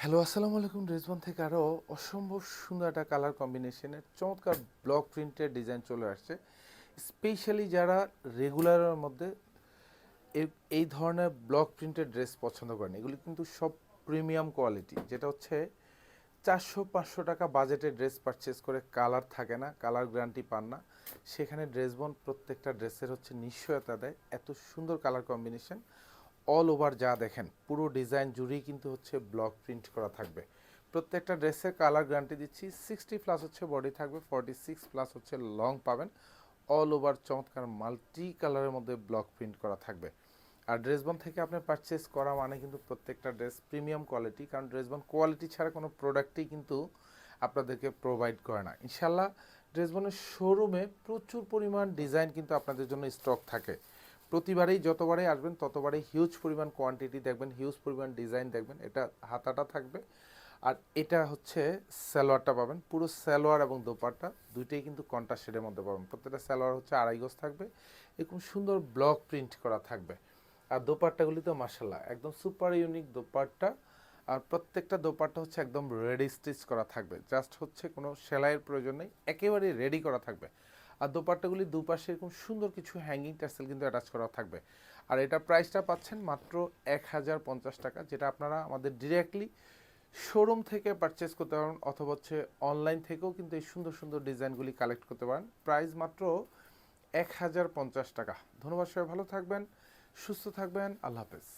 Hello আসসালামু আলাইকুম। রেজবান থেকে আরও অসম্ভব সুন্দর একটা কালার কম্বিনেশনের চমৎকার ব্লক প্রিন্টের ডিজাইন চলে আসছে। স্পেশালি যারা রেগুলারের মধ্যে এই- ধরনের ব্লক প্রিন্টের ড্রেস পছন্দ করেন, এগুলি কিন্তু সব প্রিমিয়াম কোয়ালিটি যেটা হচ্ছে চারশো পাঁচশো টাকা বাজেটের ড্রেস পারচেস করে কালার থাকে না কালার গ্যারান্টি পান না। সেখানে ড্রেসবন প্রত্যেকটা ড্রেসের হচ্ছে নিশ্চয়তা দেয়। এত সুন্দর কালার কম্বিনেশন অল ওভার যা দেখেন, পুরো ডিজাইন জুড়েই কিন্তু হচ্ছে ব্লক প্রিন্ট করা থাকবে। প্রত্যেকটা ড্রেসের কালার গ্যারান্টি দিচ্ছি সিক্সটি প্লাস হচ্ছে বডি থাকবে ফর্টি সিক্স প্লাস হচ্ছে লং পাবেন। অল ওভার চমৎকার মাল্টি কালারের মধ্যে ব্লক প্রিন্ট করা থাকবে। আর ড্রেসবন থেকে আপনি পারচেস করা মানে কিন্তু প্রত্যেকটা ড্রেস প্রিমিয়াম কোয়ালিটি কারণ ড্রেস ড্রেসবন কোয়ালিটি ছাড়া কোনো প্রোডাক্টই কিন্তু আপনাদেরকে প্রোভাইড করে না। ইনশাল্লাহ ড্রেস ড্রেসবনের শোরুমে প্রচুর পরিমাণ ডিজাইন কিন্তু আপনাদের জন্য স্টক থাকে। প্রতিবারেই যতবারই আসবেন, ততবারই হিউজ পরিমাণ কোয়ান্টিটি দেখবেন হিউজ পরিমাণ ডিজাইন দেখবেন। এটা হাতাটা থাকবে। আর এটা হচ্ছে সালোয়ারটা পাবেন। পুরো সালোয়ার এবং দোপাট্টা দুইটাই কিন্তু কন্টা শেডের মধ্যে পাবেন। প্রত্যেকটা সালোয়ার হচ্ছে আড়াই গজ থাকবে। এরকম সুন্দর ব্লক প্রিন্ট করা থাকবে। আর দোপাট্টাগুলি তো মাসাল্লাহ একদম সুপার ইউনিক দোপাট্টা। আর প্রত্যেকটা দোপাট্টা হচ্ছে একদম রেডি স্টিচ করা থাকবে। জাস্ট হচ্ছে কোনো সেলাইয়ের প্রয়োজন নেই, একেবারেই রেডি করা থাকবে। আর দোপাট্টাগুলি দুপাশে এরকম সুন্দর কিছু হ্যাঙ্গিং টাসেল কিন্তু অ্যাটাচ করা থাকবে। আর এটা প্রাইসটা পাচ্ছেন মাত্র এক হাজার পঞ্চাশ টাকা, যেটা আপনারা আমাদের ডিরেক্টলি শোরুম থেকে পারচেস করতে পারেন অথবা হচ্ছে অনলাইন থেকেও কিন্তু এই সুন্দর সুন্দর ডিজাইনগুলি কালেক্ট করতে পারেন। প্রাইস মাত্র এক হাজার পঞ্চাশ টাকা। ধন্যবাদ সবাই, ভালো থাকবেন, সুস্থ থাকবেন, আল্লাহ হাফেজ।